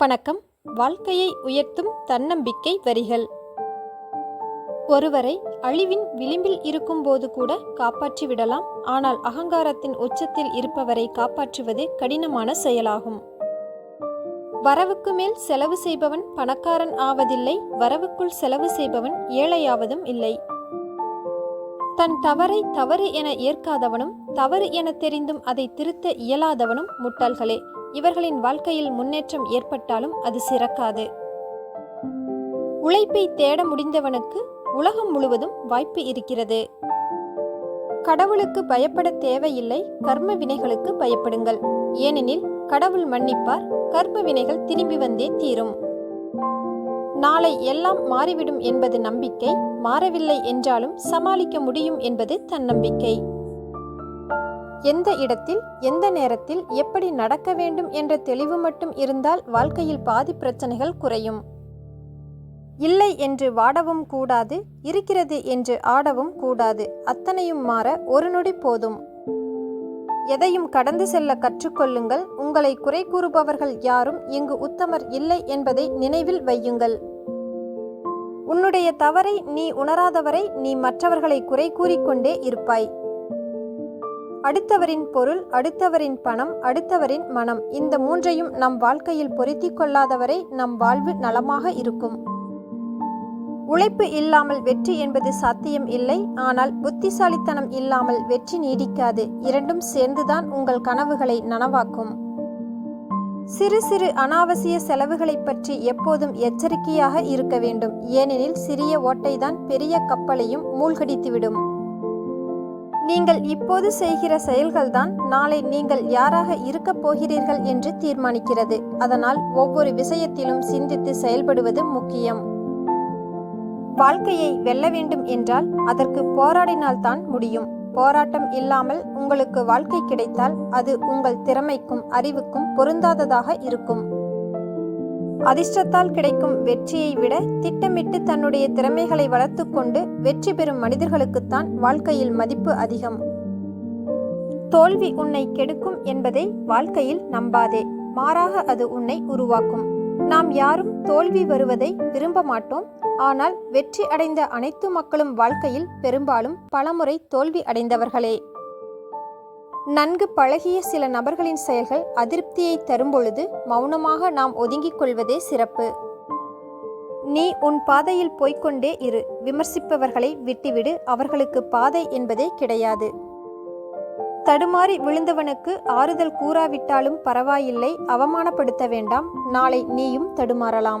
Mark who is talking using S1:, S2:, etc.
S1: வணக்கம். வாழ்க்கையை உயர்த்தும் தன்னம்பிக்கை வரிகள். ஒருவரை அழிவின் விளிம்பில் இருக்கும்போது கூட காப்பாற்றி விடலாம். ஆனால் அகங்காரத்தின் உச்சத்தில் இருப்பவரை காப்பாற்றுவது கடினமான செயலாகும். வரவுக்கு மேல் செலவு செய்பவன் பணக்காரன் ஆவதில்லை. வரவுக்குள் செலவு செய்பவன் ஏழையாவதும் இல்லை. தன் தவறை தவறு என ஏற்காதவனும் தவறு என தெரிந்தும் அதை திருத்த இயலாதவனும் முட்டாள்களே. இவர்களின் வாழ்க்கையில் முன்னேற்றம் ஏற்பட்டாலும் அது சிறக்காது. உழைப்பை தேட முடிந்தவனுக்கு உலகம் முழுவதும் வாய்ப்பு இருக்கிறது. கடவுளுக்கு பயப்பட தேவையில்லை கர்ம வினைகளுக்கு பயப்படுங்கள். ஏனெனில் கடவுள் மன்னிப்பார் கர்ம வினைகள் திரும்பி வந்தே தீரும். நாளை எல்லாம் மாறிவிடும் என்பது நம்பிக்கை மாறவில்லை என்றாலும் சமாளிக்க முடியும் என்பது தன்னம்பிக்கை. எந்த இடத்தில் எந்த நேரத்தில் எப்படி நடக்க வேண்டும் என்ற தெளிவு மட்டும் இருந்தால் வாழ்க்கையில் பாதி பிரச்சனைகள் குறையும். இல்லை என்று வாடவும் கூடாது இருக்கிறது என்று ஆடவும் கூடாது அத்தனையும் மாற ஒரு நொடி போதும். எதையும் கடந்து செல்ல கற்றுக்கொள்ளுங்கள் உங்களை குறை கூறுபவர்கள் யாரும் இங்கு உத்தமர் இல்லை என்பதை நினைவில் வையுங்கள். உன்னுடைய தவறை நீ உணராதவரை நீ மற்றவர்களை குறை கூறிக்கொண்டே இருப்பாய். அடுத்தவரின் பொருள் அடுத்தவரின் பணம் அடுத்தவரின் மனம். இந்த மூன்றையும் நம் வாழ்க்கையில் பொருத்திக் கொள்ளாதவரை நம் வாழ்வு நலமாக இருக்கும். உழைப்பு இல்லாமல் வெற்றி என்பது சாத்தியம் இல்லை. ஆனால் புத்திசாலித்தனம் இல்லாமல் வெற்றி நீடிக்காது. இரண்டும் சேர்ந்துதான் உங்கள் கனவுகளை நனவாக்கும். சிறு சிறு அனாவசிய செலவுகளை பற்றி எப்போதும் எச்சரிக்கையாக இருக்க வேண்டும். ஏனெனில் சிறிய ஓட்டைதான் பெரிய கப்பலையும் மூழ்கடித்துவிடும். நீங்கள் இப்போது செய்கிற செயல்கள்தான் நாளை நீங்கள் யாராக இருக்கப் போகிறீர்கள் என்று தீர்மானிக்கிறது. அதனால் ஒவ்வொரு விஷயத்திலும் சிந்தித்து செயல்படுவது முக்கியம். வாழ்க்கையை வெல்ல வேண்டும் என்றால் அதற்கு போராடினால்தான் முடியும். போராட்டம் இல்லாமல் உங்களுக்கு வாழ்க்கை கிடைத்தால் அது உங்கள் திறமைக்கும் அறிவுக்கும் பொருந்தாததாக இருக்கும். அதிர்ஷ்டத்தால் கிடைக்கும் வெற்றியை விட திட்டமிட்டு தன்னுடைய திறமைகளை வளர்த்துக்கொண்டு வெற்றி பெறும் மனிதர்களுக்குத்தான் வாழ்க்கையில் மதிப்பு அதிகம். தோல்வி உன்னை கெடுக்கும் என்பதை வாழ்க்கையில் நம்பாதே. மாறாக அது உன்னை உருவாக்கும். நாம் யாரும் தோல்வி வருவதை விரும்ப மாட்டோம். ஆனால் வெற்றி அடைந்த அனைத்து மக்களும் வாழ்க்கையில் பெரும்பாலும் பலமுறை தோல்வி அடைந்தவர்களே. நன்கு பழகிய சில நபர்களின் செயல்கள் அதிருப்தியை தரும்பொழுது மௌனமாக நாம் ஒதுங்கிக் கொள்வதே சிறப்பு. நீ உன் பாதையில் போய்க்கொண்டே இரு. விமர்சிப்பவர்களை விட்டுவிடு. அவர்களுக்கு பாதை என்பதே கிடையாது. தடுமாறி விழுந்தவனுக்கு ஆறுதல் கூறாவிட்டாலும் பரவாயில்லை. அவமானப்படுத்த வேண்டாம். நாளை நீயும் தடுமாறலாம்.